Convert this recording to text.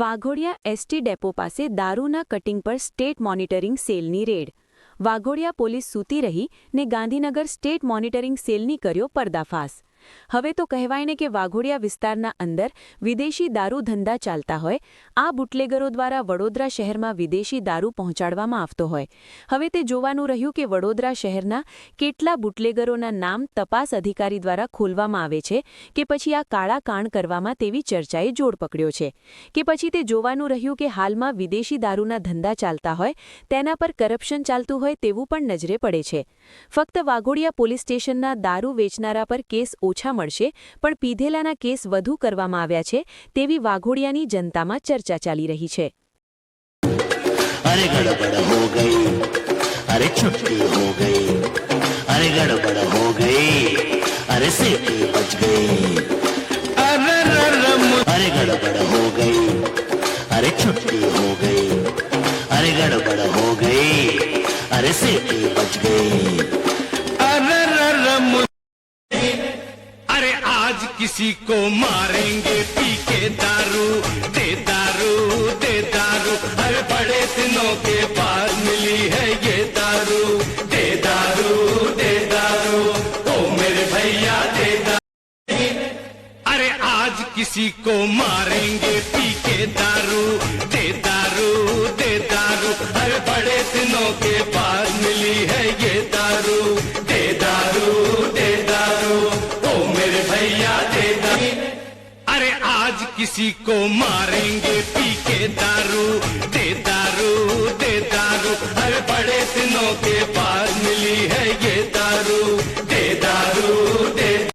Waghodia ST depot પાસે દારૂના cutting પર સ્ટેટ મોનિટરિંગ સેલની રેડ. વાઘોડિયા પોલીસ સૂતી રહી ને ગાંધીનગર સ્ટેટ મોનિટરિંગ સેલની કર્યો પર્દાફાશ. હવે તો કહેવાય ને કે વાઘોડિયા વિસ્તારના અંદર વિદેશી દારૂ ધંધા ચાલતા હોય, આ બુટલેગરો દ્વારા વડોદરા શહેરમાં વિદેશી દારૂ પહોંચાડવામાં આવતો હોય. હવે તે જોવાનું રહ્યું કે વડોદરા શહેરના કેટલા બુટલેગરોના નામ તપાસ અધિકારી દ્વારા ખોલવામાં આવે છે કે પછી આ કાળા કાણ કરવામાં તેવી ચર્ચાએ જોડ પકડ્યો છે. કે પછી તે જોવાનું રહ્યું કે હાલમાં વિદેશી દારૂના ધંધા ચાલતા હોય, તેના પર કરપ્શન ચાલતું હોય તેવું પણ નજરે પડે છે. ફક્ત વાઘોડિયા પોલીસ સ્ટેશનના દારૂ વેચનારા પર કેસ ઓછા ઓછા મળશે, પણ પીધેલાના કેસ વધુ કરવામાં આવ્યા છે તેવી વાઘોડિયાની જનતામાં ચર્ચા ચાલી રહી છે. અરે ગડબડ હો ગઈ, અરે છુટ્ટી હો ગઈ, અરે અરે સીટી બચ ગઈ. અરે બચ ગઈ. आज किसी को मारेंगे पी के दारू, दे दारू दे दारू। अरे बड़े दिनों के बाद मिली है ये दारू। दे दारू दे दारू। ओ मेरे भैया, दे दारू। अरे आज किसी को मारेंगे पी के दारू, दे दारू दे दारू। अरे बड़े दिनों के बाद मिली है ये दारू। किसी को मारेंगे पी के दारू दे दारू दे दारू अरे बड़े दिनों के बाद मिली है ये दारू